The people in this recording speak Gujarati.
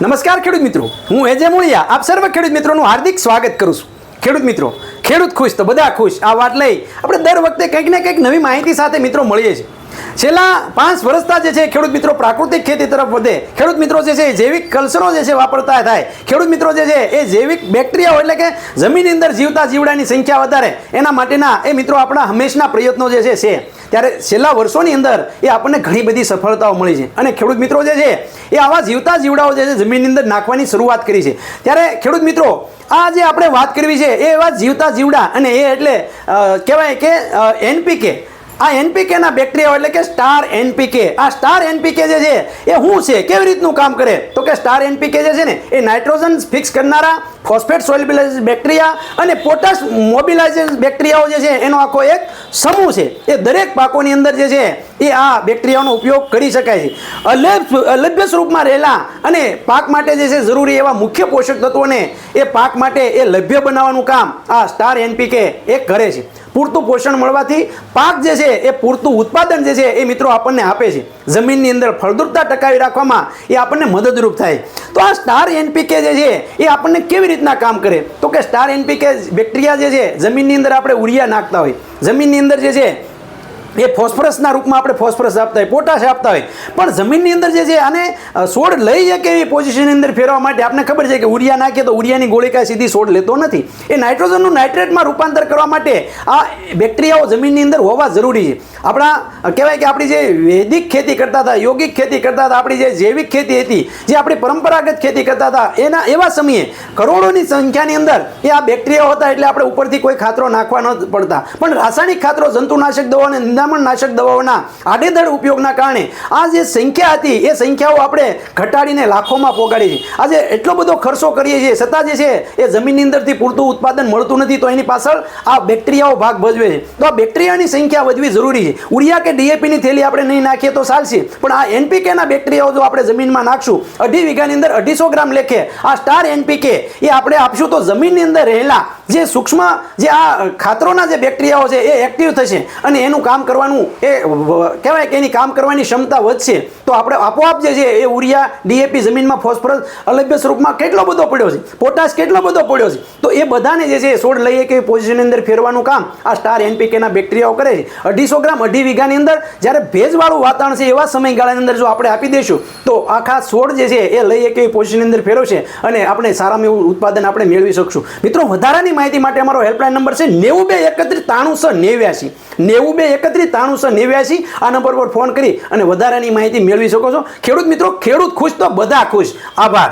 નમસ્કાર ખેડૂત મિત્રો. હું એજે મુળિયા. આપ સર્વ ખેડૂત મિત્રોનું હાર્દિક સ્વાગત કરું છું. ખેડૂત મિત્રો, ખેડૂત ખુશ તો બધા ખુશ. આ વાત લઈ આપણે દર વખતે કંઈક ને કંઈક નવી માહિતી સાથે મિત્રો મળીએ છીએ. છેલ્લા પાંચ વર્ષતા જે છે, ખેડૂત મિત્રો, પ્રાકૃતિક ખેતી તરફ વધે. ખેડૂત મિત્રો જે છે જૈવિક કલ્ચરો જે છે, વાપરતા થાય. ખેડૂત મિત્રો જે છે, એ જૈવિક બેક્ટેરિયાઓ એટલે કે જમીનની અંદર જીવતા જીવડાની સંખ્યા વધારે. એના માટેના એ મિત્રો આપણા હંમેશના પ્રયત્નો જે છે ત્યારે છેલ્લા વર્ષોની અંદર એ આપણને ઘણી બધી સફળતાઓ મળી છે. અને ખેડૂત મિત્રો જે છે, એ આવા જીવતા જીવડાઓ જે છે, જમીનની અંદર નાખવાની શરૂઆત કરી છે. ત્યારે ખેડૂત મિત્રો, આ જે આપણે વાત કરવી છે, એ એવા જીવતા જીવડા અને એ એટલે કહેવાય કે એનપીકે આ એનપીકેના બેક્ટેરિયા એટલે કે સ્ટાર એનપીકે આ સ્ટાર એનપીકે જે છે, એ શું છે? કેવી રીતનું કામ કરે? તો કે સ્ટાર એનપીકે જે છે ને, એ નાઇટ્રોજન ફિક્સ કરનારા ફોસ્ફેટ સોલ્યુબિલાઇઝ બેક્ટેરિયા અને પોટાશ મોબિલાઇઝેશન બેક્ટેરિયાઓ જે છે, એનો આખો એક સમૂહ છે. એ દરેક પાકોની અંદર જે છે, એ આ બેક્ટેરિયાનો ઉપયોગ કરી શકાય છે. અલભ્ય અલભ્ય સ્વરૂપમાં રહેલા અને પાક માટે જે છે, જરૂરી એવા મુખ્ય પોષક તત્વોને એ પાક માટે એ લભ્ય બનાવવાનું કામ આ સ્ટાર એનપીકે એ કરે છે. પૂરતું પોષણ મળવાથી પાક જે છે એ પૂરતું ઉત્પાદન જે છે એ મિત્રો આપણને આપે છે. જમીનની અંદર ફળદ્રુપતા ટકાવી રાખવામાં એ આપણને મદદરૂપ થાય. તો આ સ્ટાર એનપીકે જે છે એ આપણને કેવી રીતના કામ કરે? તો કે સ્ટાર એનપીકે બેક્ટેરિયા જે છે જમીનની અંદર આપણે ઉરિયા નાખતા હોય. જમીનની અંદર જે છે એ ફોસ્ફરસના રૂપમાં આપણે ફોસ્ફરસ આપતા હોય, પોટાશ આપતા હોય. પણ જમીનની અંદર જે છે, આને સોડ લઈ શકે એવી પોઝિશનની અંદર ફેરવા માટે આપણે ખબર છે કે ઉરિયા નાખીએ તો ઉરિયાની ગોળીકા સીધી સોડ લેતો નથી. એ નાઇટ્રોજનનું નાઇટ્રેટમાં રૂપાંતર કરવા માટે આ બેક્ટેરિયાઓ જમીનની અંદર હોવા જરૂરી છે. આપણા કહેવાય કે આપણી જે વૈદિક ખેતી કરતા હતા, યોગિક ખેતી કરતા હતા, આપણી જે જૈવિક ખેતી હતી, જે આપણી પરંપરાગત ખેતી કરતા હતા, એના, એવા સમયે કરોડોની સંખ્યાની અંદર એ આ બેક્ટેરિયાઓ હતા એટલે આપણે ઉપરથી કોઈ ખાતરો નાખવા ન પડતા. પણ રાસાયણિક ખાતરો જંતુનાશક દવાઓ નિંદામણનાશક દવાઓના આડેધડ ઉપયોગના કારણે આ જે સંખ્યા હતી, એ સંખ્યાઓ આપણે ઘટાડીને લાખોમાં પોગાડી છે. આજે એટલો બધો ખર્ચો કરીએ છીએ, છતાં જે છે, એ જમીનની અંદરથી પૂરતું ઉત્પાદન મળતું નથી, તો એની પાછળ આ બેક્ટેરિયાઓ ભાગ ભજવે છે. તો આ બેક્ટેરિયાની સંખ્યા વધવી જરૂરી છે. ઉરિયા કે ડીએપીની થેલી આપણે નહીં નાખીએ તો ચાલશે. પણ આ એનપીકેના બેક્ટેરિયાઓ જો આપણે જમીનમાં નાખશું, અઢી વીઘાની અંદર અઢીસો ગ્રામ લેખે આ સ્ટાર એનપીકે એ આપણે આપશું, તો જમીનની અંદર રહેલા જે સૂક્ષ્મ, જે આ ખાતરોના જે બેક્ટેરિયાઓ છે એ એક્ટિવ થશે અને એનું કામ કરવાનું એ કહેવાય કે એની કામ કરવાની ક્ષમતા વધશે. તો આપણે આપોઆપ જે છે એ ઉરિયા ડીએપી જમીનમાં ફોસ્ફરસ અલભ્ય સ્વરૂપમાં કેટલો બધો પડ્યો છે? પોટાશ કેટલો બધો પડ્યો છે? તો એ બધાને જે છે છોડ લઈએ કે પોઝિશનની અંદર ફેરવાનું કામ આ સ્ટાર એનપીકેના બેક્ટેરિયાઓ કરે છે. અઢીસો ગ્રામ અઢી વીઘાની અંદર જ્યારે ભેજવાળું વાતાવરણ છે એવા સમયગાળાની અંદર જો આપણે આપી દઈશું, તો આખા છોડ જે છે એ લઈએ કે પોઝિશનની અંદર ફેરવશે અને આપણે સારામાં એવું ઉત્પાદન આપણે મેળવી શકશું. મિત્રો, વધારાની માહિતી માટે અમારો હેલ્પલાઇન નંબર છે નેવું બે એકત્રીસ ત્રાણુંસો નેવ્યાસી નેવું બે એકત્રીસ ત્રાણુંસો નેવ્યાસી આ નંબર પર ફોન કરી અને વધારાની માહિતી મેળવી શકો છો. ખેડૂત મિત્રો ખેડૂત ખુશ તો બધા ખુશ. આભાર.